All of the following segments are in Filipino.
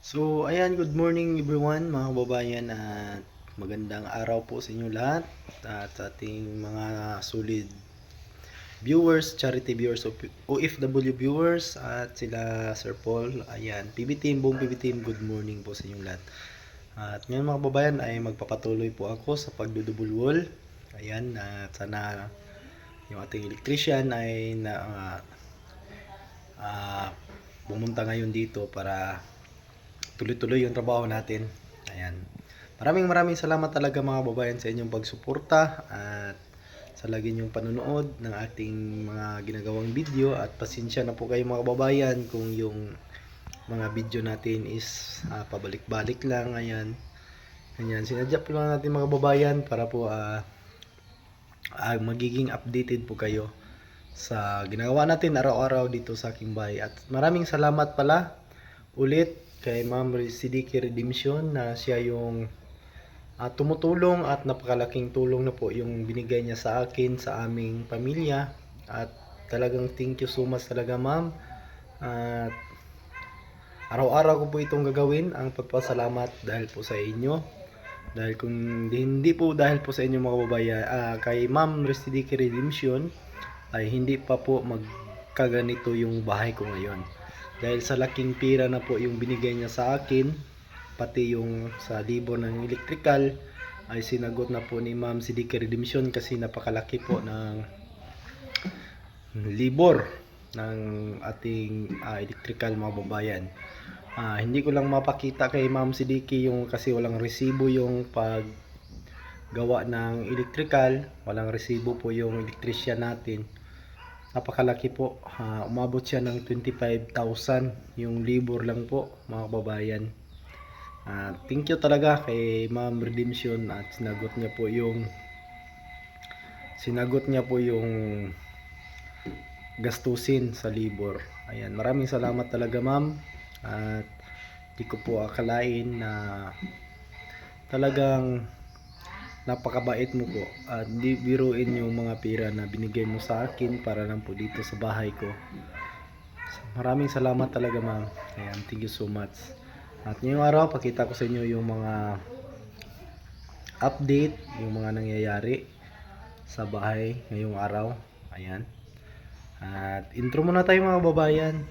So, ayan, good morning everyone, mga kababayan at magandang araw po sa inyo lahat at sa ating mga solid viewers, charity viewers, OFW viewers at sila Sir Paul, ayan, PB Team, buong PB Team, good morning po sa inyo lahat. At ngayon mga kababayan ay magpapatuloy po ako sa pagdudubul wall. Ayan, at sana yung ating electrician ay na ah, ah, pumunta ngayon dito para tuloy-tuloy yung trabaho natin. Ayan. Maraming maraming salamat talaga mga babayan sa inyong pagsuporta at sa lagi niyong panonood ng ating mga ginagawang video at pasensya na po kayo mga babayan kung yung mga video natin is ah, pabalik-balik lang. Ayan. Ganyan. Sinadya po lang natin mga babayan para po ah, ah, magiging updated po kayo sa ginagawa natin araw-araw dito sa aking bahay. At maraming salamat pala ulit kay Ma'am Sidiki Redemption na siya yung ah, tumutulong at napakalaking tulong na po yung binigay niya sa akin, sa aming pamilya. At talagang thank you so much talaga ma'am. At araw-araw ko po itong gagawin ang pagpasalamat dahil po sa inyo. Dahil kung hindi po dahil po sa inyo mga babayan, ah, kay Ma'am Residiki Redemption ay hindi pa po magkaganito yung bahay ko ngayon. Dahil sa laking pira na po yung binigay niya sa akin, pati yung sa libor ng electrical, ay sinagot na po ni Ma'am Sidiki Redemption kasi napakalaki po ng libor ng ating ah, electrical mga babayan. Ah, hindi ko lang mapakita kay Ma'am Sidiki yung kasi walang resibo yung pag gawa ng electrical, walang resibo po yung electrician natin. Napakalaki po. Ah, umabot siya ng 25,000 yung libor lang po mga kababayan. Ah, thank you talaga kay Ma'am Redemption at sinagot niya po yung sinagot niya po yung gastusin sa libor. Ayan, maraming salamat talaga ma'am. At di ko po akalain na talagang napakabait mo po at di biruin yung mga pira na binigay mo sa akin para lang po dito sa bahay ko. Maraming salamat talaga ma'am. Ayan, thank you so much. At ngayong araw, pakita ko sa inyo yung mga update, yung mga nangyayari sa bahay ngayong araw. Ayan. At intro muna tayo mga babayan.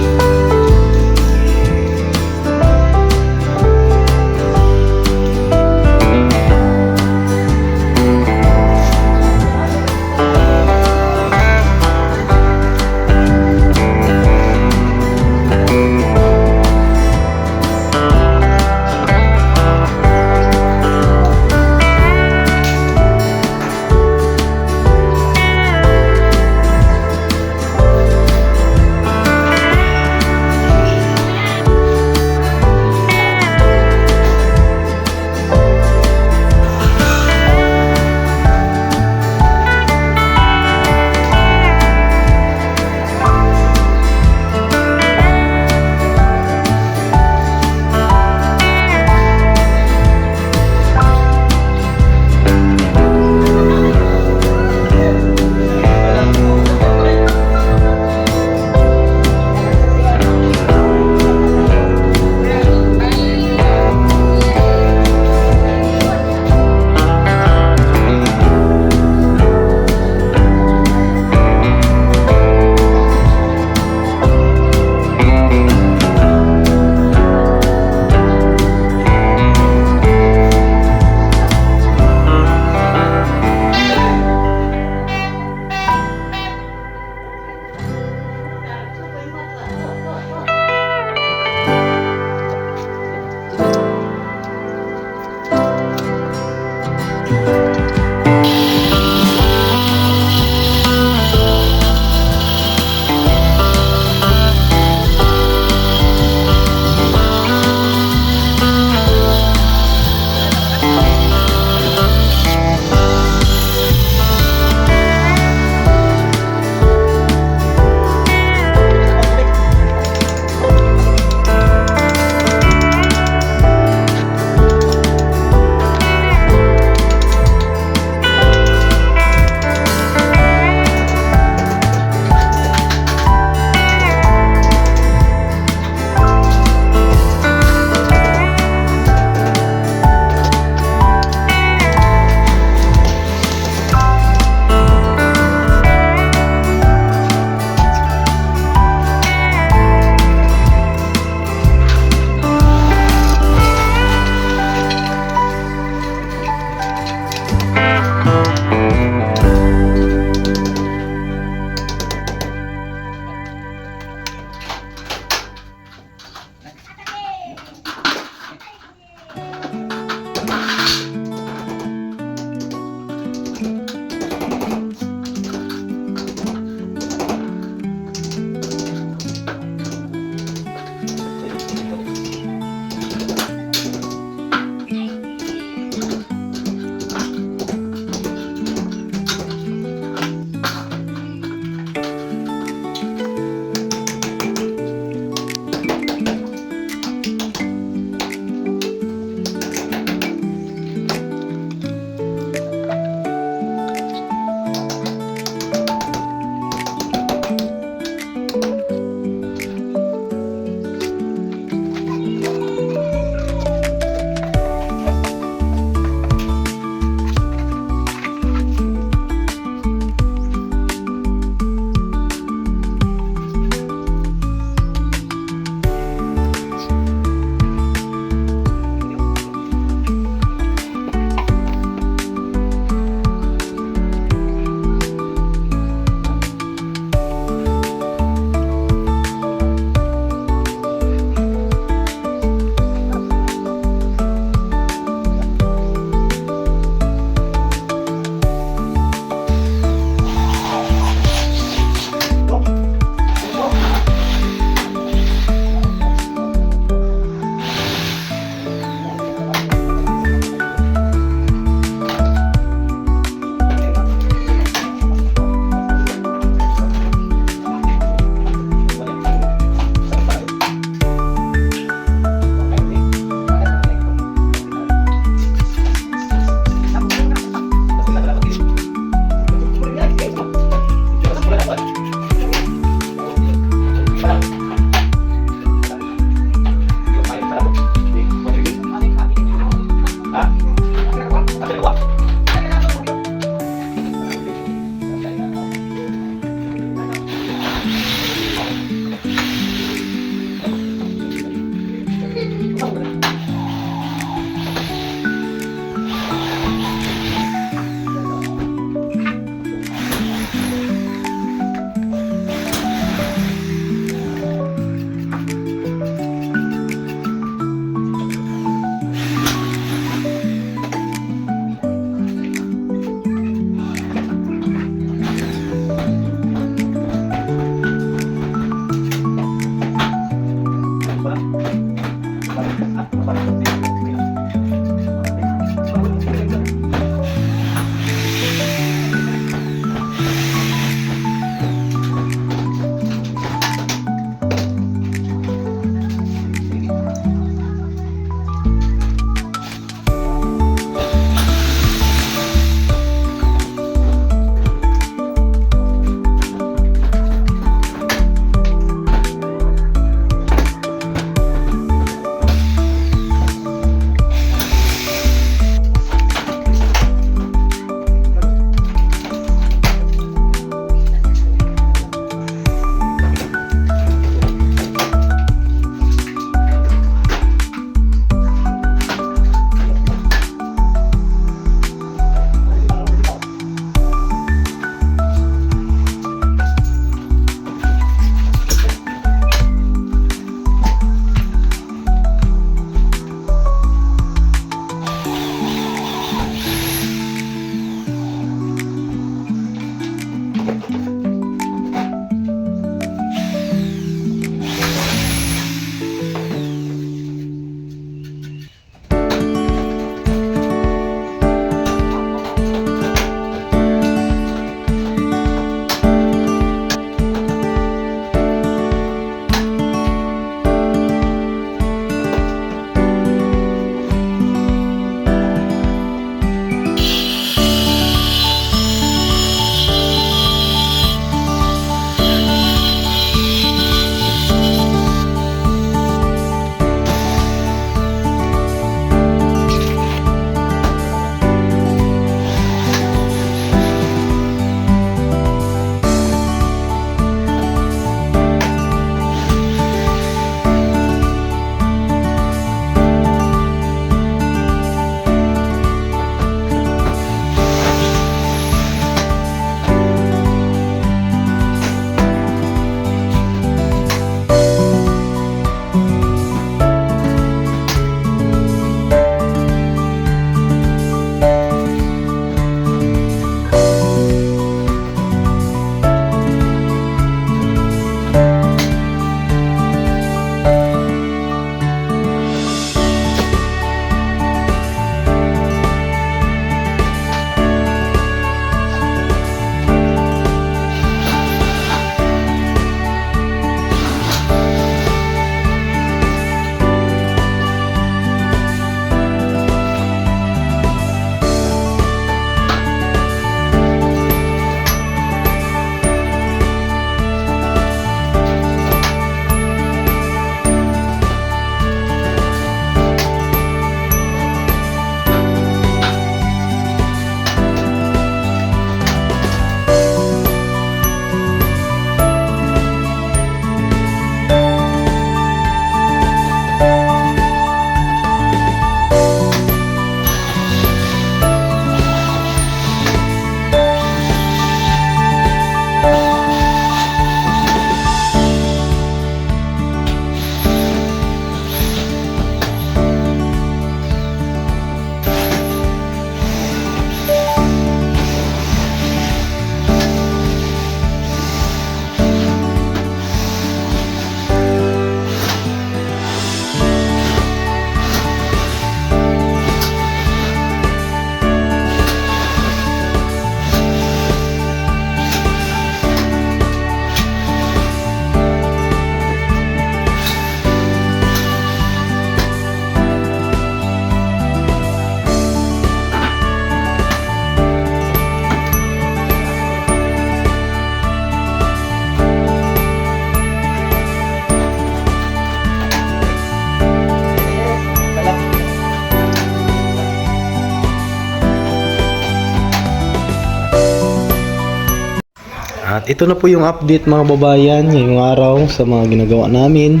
At ito na po yung update mga babayan ngayong araw sa mga ginagawa namin.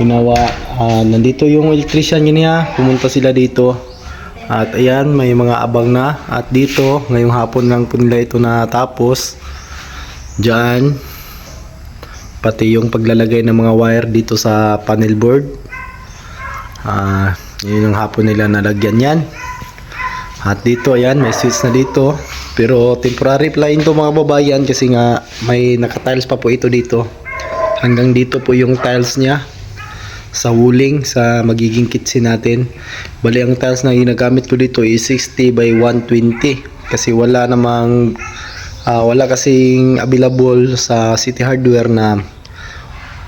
Ginawa, ah, nandito yung electrician niya, pumunta sila dito. At ayan, may mga abang na. At dito, ngayong hapon lang po nila ito natapos. Diyan, pati yung paglalagay ng mga wire dito sa panel board. Ah, yun yung hapon nila nalagyan yan. At dito, ayan, may switch na dito. Pero temporary line to mga babayan kasi nga may naka-tiles pa po ito dito. Hanggang dito po yung tiles niya sa wuling sa magiging kitchen natin. Bali ang tiles na ginagamit ko dito is 60 by 120 kasi wala namang ah, wala kasing available sa City Hardware na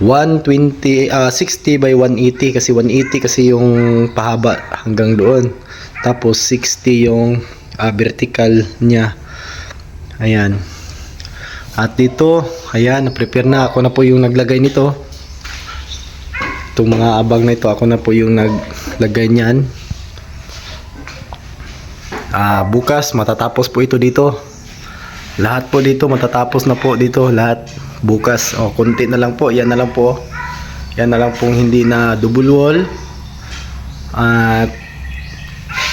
120 ah 60 by 180 kasi 180 kasi yung pahaba hanggang doon. Tapos 60 yung ah, vertical niya. Ayan. At dito, ayan, na-prepare na. Ako na po yung naglagay nito. Itong mga abang na ito, ako na po yung naglagay niyan. Ah, bukas matatapos po ito dito. Lahat po dito matatapos na po dito, lahat bukas. O, konti na lang po, yan na lang po. Yan na lang pong hindi na double wall. At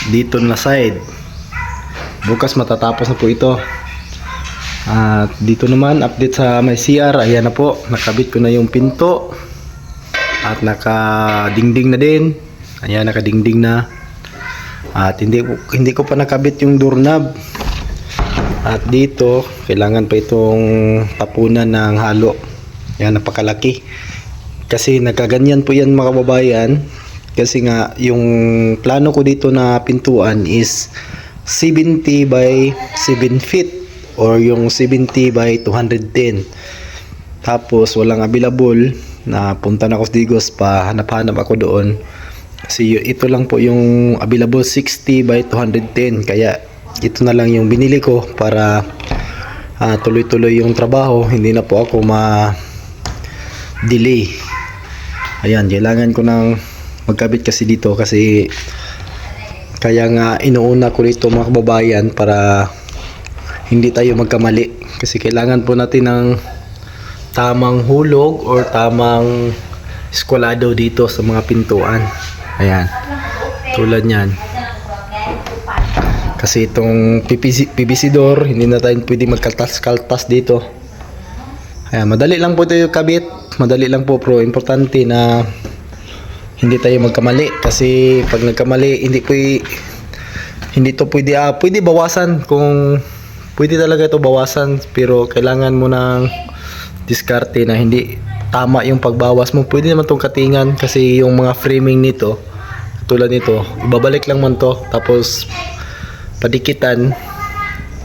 dito na side. Bukas matatapos na po ito. At dito naman update sa may CR, ayan na po, nakabit ko na yung pinto. At nakadingding na din. Ayan, nakadingding na. At hindi hindi ko pa nakabit yung doorknob. At dito, kailangan pa itong tapunan ng halo. Yan, napakalaki. Kasi nagkaganyan po yan mga kababayan. Kasi nga, yung plano ko dito na pintuan is 70 by 7 feet or yung 70 by 210. Tapos, walang available na punta na ako sa Digos pa hanap-hanap ako doon. Kasi ito lang po yung available 60 by 210. Kaya ito na lang yung binili ko para ah, tuloy-tuloy yung trabaho. Hindi na po ako ma-delay. Ayan, kailangan ko ng magkabit kasi dito kasi kaya nga inuuna ko dito mga kababayan para hindi tayo magkamali. Kasi kailangan po natin ng tamang hulog or tamang eskwalado dito sa mga pintuan. Ayan. Tulad niyan. Kasi itong PVC, PVC door, hindi na tayo pwede magkaltas-kaltas dito. Ayan, madali lang po ito yung kabit. Madali lang po pero importante na hindi tayo magkamali kasi pag nagkamali hindi po hindi to pwede ah, pwede bawasan kung pwede talaga ito bawasan pero kailangan mo ng diskarte na hindi tama yung pagbawas mo. Pwede naman tong katingan kasi yung mga framing nito tulad nito ibabalik lang man to tapos padikitan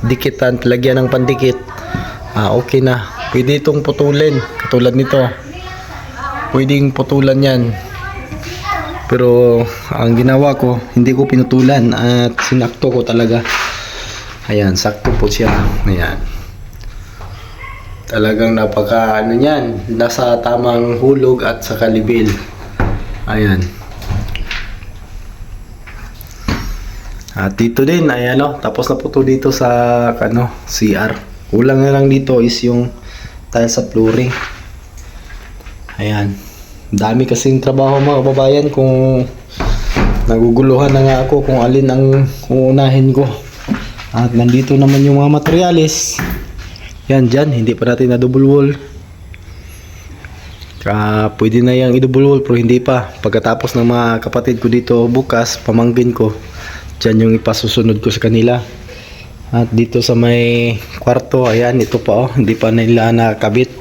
dikitan lagyan ng pandikit. Ah okay na. Pwede itong putulin katulad nito. Pwedeng putulan yan pero ang ginawa ko hindi ko pinutulan at sinakto ko talaga. Ayan sakto po siya. Ayan. Talagang napaka ano yan nasa tamang hulog at sa kalibil ayan. At dito din ayan o tapos na po to dito sa ano CR kulang na lang dito is yung tile sa flooring. Ayan dami kasing trabaho mga kababayan kung naguguluhan na nga ako kung alin ang uunahin ko. At nandito naman yung mga materialis. Yan dyan hindi pa natin na double wall. Ah, pwede na yung i-double wall pero hindi pa. Pagkatapos ng mga kapatid ko dito bukas pamangkin ko dyan yung ipasusunod ko sa kanila. At dito sa may kwarto ayan ito pa oh. Hindi pa nila nakabit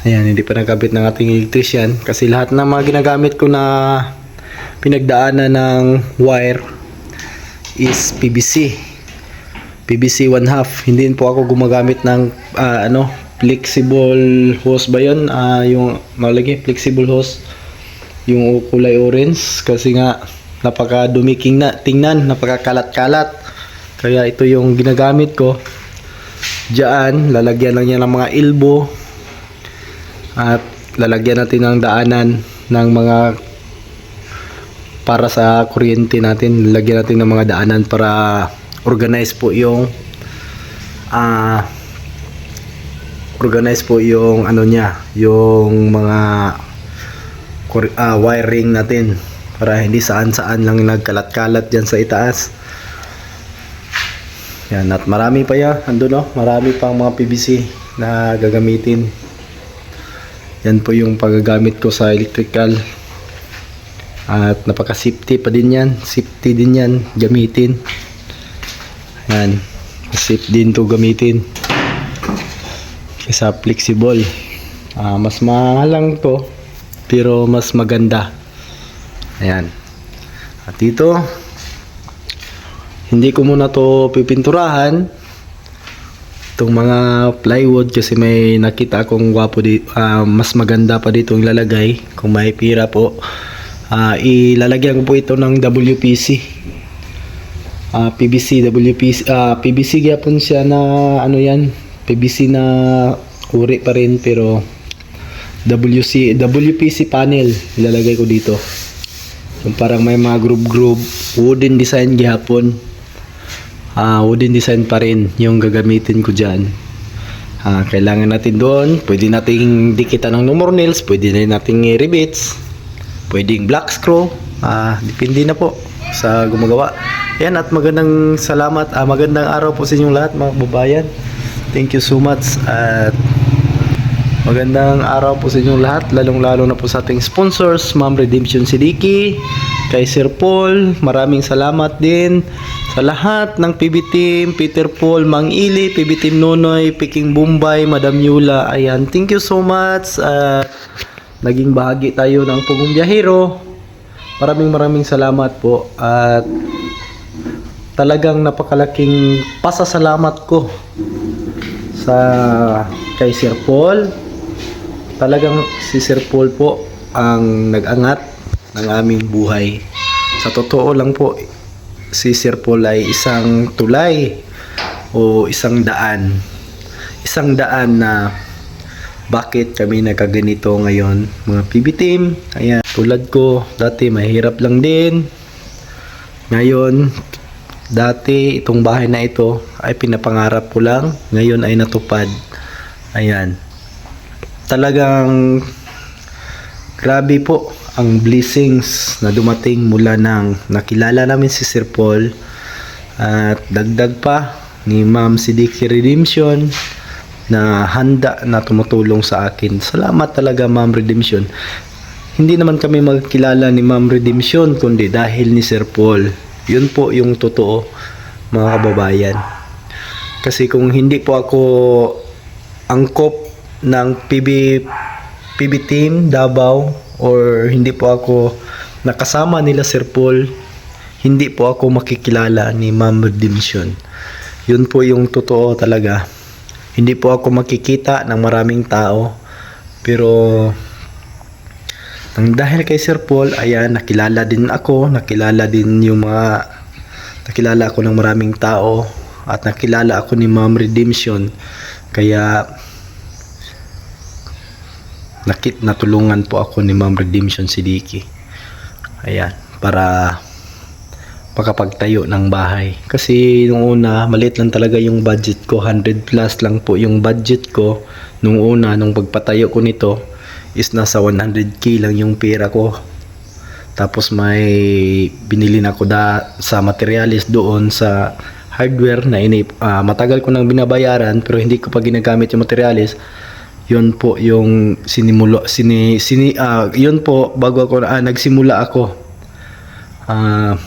Ayan, hindi pa nagkabit ng ating electrician kasi lahat ng mga ginagamit ko na pinagdaanan ng wire is PVC. PVC 1 half. Hindi po ako gumagamit ng ah, ano, flexible hose ba 'yon? Ah, yung malagi flexible hose yung kulay orange kasi nga napaka dumiking na tingnan, napakakalat-kalat. Kaya ito yung ginagamit ko. Diyan, lalagyan lang niya ng mga elbow at lalagyan natin ng daanan ng mga para sa kuryente natin lalagyan natin ng mga daanan para organize po yung ah organize po yung ano niya, yung mga ah, wiring natin para hindi saan-saan lang nagkalat-kalat dyan sa itaas. Yan, at marami pa yan. Ando no, marami pang mga PVC na gagamitin. Yan po yung pagagamit ko sa electrical. At napaka-safety pa din yan. Safety din yan gamitin. Yan. Safe din to gamitin. Kaysa flexible. Ah, mas mahal lang to. Pero mas maganda. Ayan. At dito, hindi ko muna to pipinturahan. Itong mga plywood kasi may nakita akong gwapo di, ah, mas maganda pa dito yung lalagay. Kung may pira po. Ah, ilalagyan ko po ito ng WPC. Ah, PVC, WPC, ah, PVC gyapon siya na ano yan, PVC na uri pa rin pero WC, WPC panel ilalagay ko dito. Yung parang may mga groove groove, wooden design gihapon. Ah, wooden design pa rin yung gagamitin ko diyan. Ah, kailangan natin doon, pwede nating dikitan ng number nails, pwede na nating i-rivets, pwedeng black screw, ah, depende na po sa gumagawa. Yan at magandang salamat, ah, magandang araw po sa inyong lahat mga kababayan. Thank you so much at magandang araw po sa inyong lahat, lalong-lalo na po sa ating sponsors, Ma'am Redemption Sidiki, kay Sir Paul, maraming salamat din sa lahat ng PB Team, Peter Paul, Mang Ili, PB Team Nonoy, Peking Bombay, Madam Yula. Ayan, thank you so much. at naging bahagi tayo ng Pugong Biyahero. Maraming maraming salamat po at talagang napakalaking pasasalamat ko sa kay Sir Paul. Talagang si Sir Paul po ang nag-angat ng aming buhay. Sa totoo lang po, si Sir Paul ay isang tulay o isang daan. Isang daan na bakit kami nagkaganito ngayon mga PB team. Ayan, tulad ko, dati mahirap lang din. Ngayon, dati itong bahay na ito ay pinapangarap ko lang. Ngayon ay natupad. Ayan. Talagang grabe po ang blessings na dumating mula nang nakilala namin si Sir Paul at dagdag pa ni Ma'am Sidiki Redemption na handa na tumutulong sa akin. Salamat talaga Ma'am Redemption. Hindi naman kami magkilala ni Ma'am Redemption kundi dahil ni Sir Paul. Yun po yung totoo mga kababayan. Kasi kung hindi po ako angkop ng PB PB team Davao or hindi po ako nakasama nila Sir Paul, hindi po ako makikilala ni Ma'am Redemption. Yun po yung totoo talaga. Hindi po ako makikita ng maraming tao. Pero nang dahil kay Sir Paul, ayan, nakilala din ako, nakilala din yung mga nakilala ako ng maraming tao at nakilala ako ni Ma'am Redemption. Kaya nakit natulungan po ako ni Ma'am Redemption Sidiki. Ayan, para makapagtayo ng bahay. Kasi nung una, maliit lang talaga yung budget ko. 100 plus lang po yung budget ko. Nung una, nung pagpatayo ko nito, is nasa 100k lang yung pera ko. Tapos may binili na ako da, sa materialis doon sa hardware na ini ah, matagal ko nang binabayaran pero hindi ko pa ginagamit yung materialis yun po yung sinimulo sini sini ah, yun po bago ako ah, nagsimula ako. Ah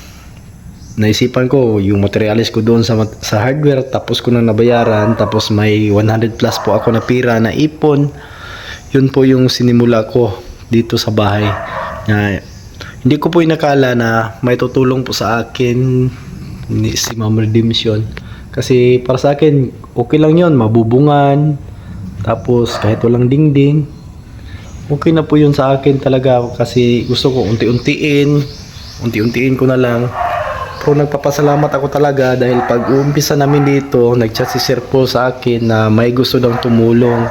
naisipan ko yung materialis ko doon sa sa hardware tapos ko nang nabayaran tapos may 100 plus po ako na pira na ipon. Yun po yung sinimula ko dito sa bahay. Na hindi ko po inakala na may tutulong po sa akin ni si Ma'am Redemption kasi para sa akin okay lang yon mabubungan tapos kahit walang dingding okay na po yun sa akin talaga kasi gusto ko unti-untiin. Unti-untiin ko na lang. Pero nagpapasalamat ako talaga dahil pag uumpisa namin dito nagchat si Sir Paul sa akin na may gusto daw tumulong.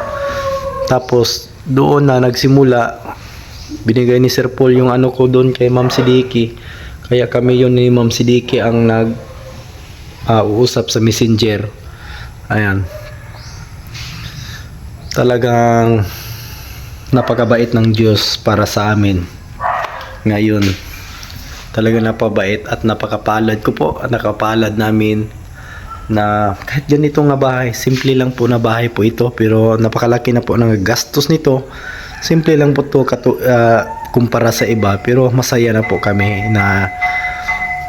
Tapos doon na nagsimula binigay ni Sir Paul yung ano ko doon kay Ma'am Sidiki. Kaya kami yun ni Ma'am Sidiki ang nag ah, uusap sa messenger. Ayan talagang napakabait ng Diyos para sa amin. Ngayon talagang napabait at napakapalad ko po nakapalad namin na kahit ganito nga bahay simple lang po na bahay po ito pero napakalaki na po ng gastos nito. Simple lang po to ah, kumpara sa iba pero masaya na po kami na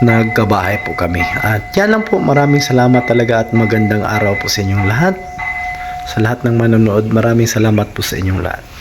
nagkabahay po kami. At yan lang po maraming salamat talaga at magandang araw po sa inyong lahat sa lahat ng manonood maraming salamat po sa inyong lahat